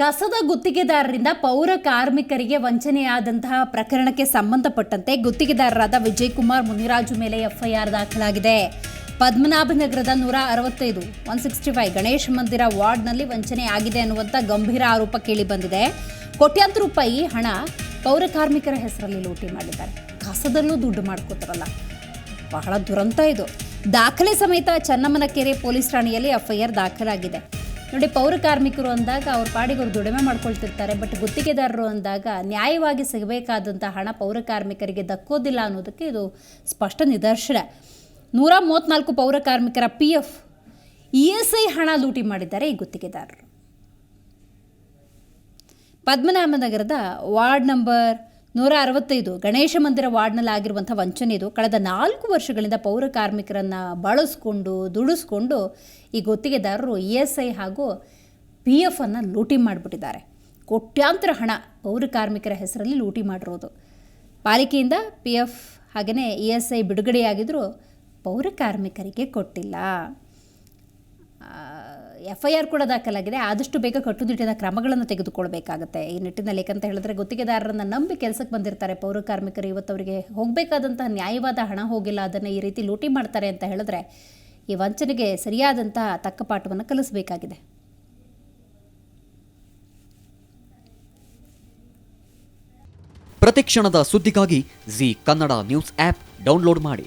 ಕಸದ ಗುತ್ತಿಗೆದಾರರಿಂದ ಪೌರ ಕಾರ್ಮಿಕರಿಗೆ ವಂಚನೆಯಾದಂತಹ ಪ್ರಕರಣಕ್ಕೆ ಸಂಬಂಧಪಟ್ಟಂತೆ ಗುತ್ತಿಗೆದಾರರಾದ ವಿಜಯ್ ಕುಮಾರ್ ಮುನಿರಾಜು ಮೇಲೆ ಎಫ್ಐಆರ್ ದಾಖಲಾಗಿದೆ. ಪದ್ಮನಾಭನಗರದ ನೂರ ಅರವತ್ತೈದು ಒನ್ ಸಿಕ್ಸ್ಟಿ ಫೈವ್ ಗಣೇಶ ಮಂದಿರ ವಾರ್ಡ್ನಲ್ಲಿ ವಂಚನೆ ಆಗಿದೆ ಅನ್ನುವಂಥ ಗಂಭೀರ ಆರೋಪ ಕೇಳಿ ಬಂದಿದೆ ಕೋಟ್ಯಾಂತರ ರೂಪಾಯಿ ಹಣ ಪೌರ ಕಾರ್ಮಿಕರ ಹೆಸರಲ್ಲಿ ಲೂಟಿ ಮಾಡಿದ್ದಾರೆ. ಕಸದಲ್ಲೂ ದುಡ್ಡು ಮಾಡ್ಕೋತಾರಲ್ಲ. ಬಹಳ ದುರಂತ ಇದು. ದಾಖಲೆ ಸಮೇತ ಚನ್ನಮ್ಮನಕೆರೆ ಪೊಲೀಸ್ ಠಾಣೆಯಲ್ಲಿ ಎಫ್ಐಆರ್ ದಾಖಲಾಗಿದೆ. ನೋಡಿ ಪೌರ ಕಾರ್ಮಿಕರು ಅಂದಾಗ ಅವ್ರ ಪಾಡಿಗೆ ಅವ್ರು ದುಡಿಮೆ ಮಾಡ್ಕೊಳ್ತಿರ್ತಾರೆ ಬಟ್ ಗುತ್ತಿಗೆದಾರರು ಅಂದಾಗ ನ್ಯಾಯವಾಗಿ ಸಿಗಬೇಕಾದಂಥ ಹಣ ಪೌರ ಕಾರ್ಮಿಕರಿಗೆ ದಕ್ಕೋದಿಲ್ಲ ಅನ್ನೋದಕ್ಕೆ ಇದು ಸ್ಪಷ್ಟ ನಿದರ್ಶನ. ನೂರ ಮೂವತ್ತ್ನಾಲ್ಕು ಪೌರ ಕಾರ್ಮಿಕರ P F E S I ಹಣ ಲೂಟಿ ಮಾಡಿದ್ದಾರೆ ಈ ಗುತ್ತಿಗೆದಾರರು. ಪದ್ಮನಾಭನಗರದ ವಾರ್ಡ್ ನಂಬರ್ ನೂರ ಅರವತ್ತೈದು ಗಣೇಶ ಮಂದಿರ ವಾರ್ಡ್ನಲ್ಲಿ ಆಗಿರುವಂಥ ವಂಚನೆ ಇದು. ಕಳೆದ ನಾಲ್ಕು ವರ್ಷಗಳಿಂದ ಪೌರ ಕಾರ್ಮಿಕರನ್ನು ಬಳಸ್ಕೊಂಡು, ದುಡಿಸ್ಕೊಂಡು ಈ ಗುತ್ತಿಗೆದಾರರು ಇ ಎಸ್ ಐ ಹಾಗೂ ಪಿ ಎಫ್ ಅನ್ನು ಲೂಟಿ ಮಾಡಿಬಿಟ್ಟಿದ್ದಾರೆ. ಕೋಟ್ಯಾಂತರ ಹಣ ಪೌರ ಕಾರ್ಮಿಕರ ಹೆಸರಲ್ಲಿ ಲೂಟಿ ಮಾಡಿರೋದು. ಪಾಲಿಕೆಯಿಂದ ಪಿ ಎಫ್ ಹಾಗೆಯೇ ಇ ಎಸ್ ಐ ಬಿಡುಗಡೆಯಾಗಿದ್ದರೂ ಪೌರ ಕಾರ್ಮಿಕರಿಗೆ ಕೊಟ್ಟಿಲ್ಲ. ಎಫ್ ಐ ಆರ್ ಕೂಡ ದಾಖಲಾಗಿದೆ. ಆದಷ್ಟು ಬೇಗ ಕಟ್ಟುನಿಟ್ಟಿನ ಕ್ರಮಗಳನ್ನು ತೆಗೆದುಕೊಳ್ಬೇಕಾಗುತ್ತೆ. ಈ ನಿಟ್ಟಿನಲ್ಲಿ ಏಕಂತ ಹೇಳಿದ್ರೆ ಗುತ್ತಿಗೆದಾರರನ್ನ ನಂಬಿ ಕೆಲಸಕ್ಕೆ ಬಂದಿರ್ತಾರೆ. ಪೌರ ಕಾರ್ಮಿಕರು ಇವತ್ತು ಅವರಿಗೆ ಹೋಗಬೇಕಾದಂತಹ ನ್ಯಾಯವಾದ ಹಣ ಹೋಗಿಲ್ಲ, ಅದನ್ನು ಈ ರೀತಿ ಲೂಟಿ ಮಾಡ್ತಾರೆ ಅಂತ ಹೇಳಿದ್ರೆ ಈ ವಂಚನೆಗೆ ಸರಿಯಾದಂತಹ ತಕ್ಕ ಪಾಠವನ್ನು ಕಲಿಸಬೇಕಾಗಿದೆ. ಪ್ರತಿಕ್ಷಣದ ಸುದ್ದಿಗಾಗಿ Zee Kannada news app download ಮಾಡಿ.